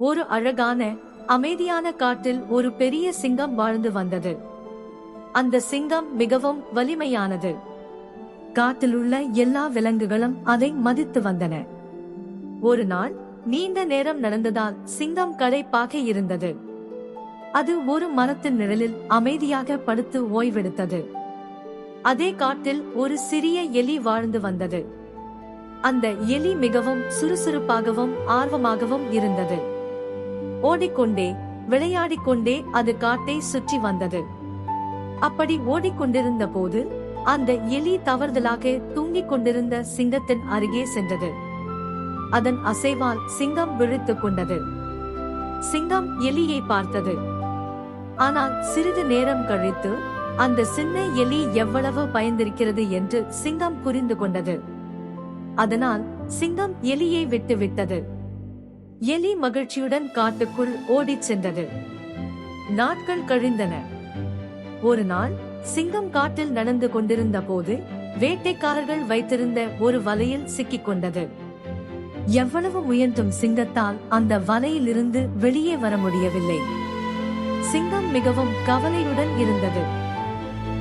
ஒரு அழகான அமைதியான காட்டில் ஒரு பெரிய சிங்கம் வாழ்ந்து வந்தது. அந்த சிங்கம் மிகவும் வலிமையானது. காட்டில் உள்ள எல்லா விலங்குகளும் அதை மதித்து வந்தன. ஒரு நாள் நீண்ட நேரம் நடந்ததால் சிங்கம் களைப்பாக இருந்தது. அது ஒரு மரத்தின் நிழலில் அமைதியாக படுத்து ஓய்வெடுத்தது. அதே காட்டில் ஒரு சிறிய எலி வாழ்ந்து வந்தது. அந்த எலி மிகவும் சுறுசுறுப்பாகவும் ஆர்வமாகவும் இருந்தது. ஓடிக்கொண்டே விளையாடிக்கொண்டே அது காட்டை சுற்றி வந்தது. அப்படி ஓடிக்கொண்டிருந்த போது அந்த எலி தவறுதலாக தூங்கிக் கொண்டிருந்த சிங்கத்தின் அருகே சென்றது. அதன் அசைவால் சிங்கம் விழித்துக் கொண்டது. சிங்கம் எலியை பார்த்தது. ஆனால் சிறிது நேரம் கழித்து அந்த சின்ன எலி எவ்வளவு பயந்திருக்கிறது என்று சிங்கம் புரிந்து கொண்டது. அதனால் சிங்கம் எலியை விட்டு விட்டது. எலி மகிழ்ச்சியுடன் காட்டுக்குள் ஓடிச் சென்றது. நாட்கள் கழிந்தன. ஒரு நாள் சிங்கம் காட்டில் நடந்து கொண்டிருந்த போது வேட்டைக்காரர்கள் வைத்திருந்த ஒரு வலையில் சிக்கிக் கொண்டது. எவ்வளவு முயன்றும் சிங்கத்தால் அந்த வலையிலிருந்து வெளியே வர முடியவில்லை. சிங்கம் மிகவும் கவலையுடன் இருந்தது.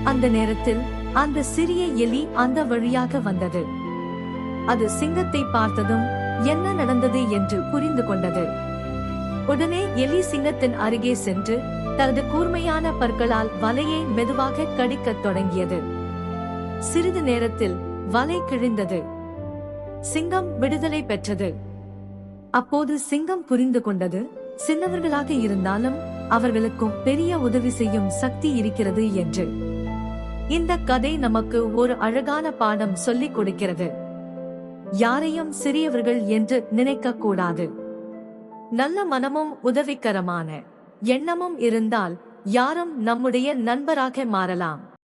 அந்த நேரத்தில் அந்த சிறிய எலி அந்த வழியாக வந்தது. அது சிங்கத்தை பார்த்ததும் என்ன நடந்தது என்று புரிந்து கொண்டது. உடனே எலி சிங்கத்தின் அருகே சென்று தனது கூர்மையான பற்களால் வலையை மெதுவாக கடிக்கத் தொடங்கியது. சிறிது நேரத்தில் வலை கிழிந்தது. சிங்கம் விடுதலை பெற்றது. அப்போது சிங்கம் புரிந்து கொண்டது சின்னவர்களாக இருந்தாலும் அவர்களுக்கும் பெரிய உதவி செய்யும் சக்தி இருக்கிறது என்று. இந்த கதை நமக்கு ஒரு அழகான பாடம் சொல்லிக் கொடுக்கிறது. யாரையும் சிறியவர்கள் என்று நினைக்க கூடாது நல்ல மனமும் உதவிக்கரமான எண்ணமும் இருந்தால் யாரும் நம்முடைய நண்பராக மாறலாம்.